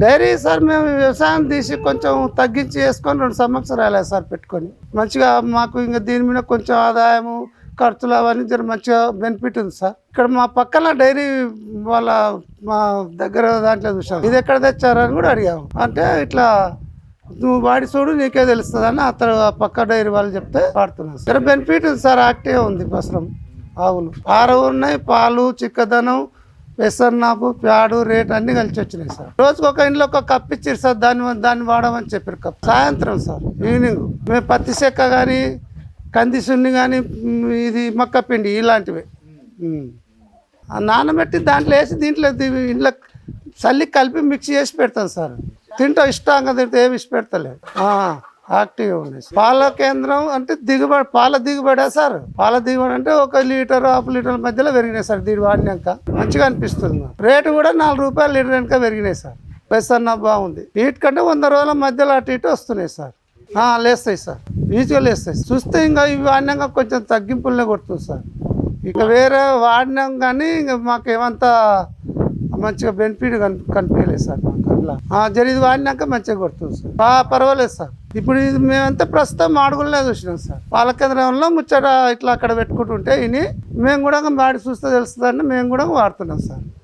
Dairy sir మేము వ్యవసాయం తీసి కొంచెం తగ్గించి వేసుకొని రెండు సంవత్సరాలే సార్ పెట్టుకొని. మంచిగా మాకు ఇంకా దీని మీద కొంచెం ఆదాయము ఖర్చులు అవన్నీ జర మంచిగా బెనిఫిట్ ఉంది సార్. ఇక్కడ మా పక్కన డైరీ వాళ్ళ మా దగ్గర దాంట్లో చూసాం ఇది ఎక్కడ తెచ్చారని కూడా అడిగాము. అంటే ఇట్లా నువ్వు వాడి చూడు నీకే తెలుస్తుంది అని అతను ఆ పక్క డైరీ వాళ్ళు చెప్తే వాడుతున్నాను సార్. బెనిఫిట్ ఉంది సార్ యాక్టివ్ ఉంది పసరం ఆవులు. ఆరు ఉన్నాయి పాలు చిక్కదనం పెసర్నాపు ప్యాడు రేట్ అన్ని కలిసి వచ్చినాయి సార్. రోజుకి ఒక ఇంట్లో ఒక కప్ ఇచ్చారు సార్ దాన్ని దాన్ని వాడమని చెప్పారు కప్ సాయంత్రం సార్ ఈవినింగ్. మేము పత్తి చెక్క కానీ కంది సున్ని కానీ ఇది మక్క పిండి ఇలాంటివి. ఆ నానబెట్టి దాంట్లో వేసి దీంట్లో ఇంట్లో చల్లి కలిపి మిక్స్ చేసి పెడతాను సార్. తింటా ఇష్టంగా తింటే ఏమి ఇష్ట పెడతలేదు యాక్టివ్గా ఉన్నాయి పాల కేంద్రం అంటే దిగుబడి పాల దిగుబడి సార్. పాల దిగుబడి అంటే ఒక లీటర్ హాఫ్ లీటర్ మధ్యలో పెరిగినాయి సార్. దీని వాడినాక మంచిగా అనిపిస్తుంది రేటు కూడా నాలుగు రూపాయలు లీటర్ వెనక పెరిగినాయి సార్. పెసన్న బాగుంది. వీటి కంటే వంద రోజుల మధ్యలో అటు ఇటు వస్తున్నాయి సార్. లేస్తాయి సార్. ఈజీగా లేస్తాయి. చూస్తే ఇంకా ఇవి వాడినాక కొంచెం తగ్గింపులనే కొడుతుంది సార్. ఇక వేరే వాడినాం కానీ ఇంకా మాకు ఏమంతా మంచిగా బెనిఫిట్ కనిపించలేదు సార్ మాకు అట్లా జరిగి వాడినాక మంచిగా కొడుతుంది సార్. పర్వాలేదు సార్. ఇప్పుడు ఇది మేమంతా ప్రస్తుతం మాడుగుల్లో చూసినాం సార్. పాలకేంద్రంలో ముచ్చట ఇట్లా అక్కడ పెట్టుకుంటుంటే ఇని మేము కూడా వాడి చూస్తే తెలుస్తుందని మేము కూడా వాడుతున్నాం సార్.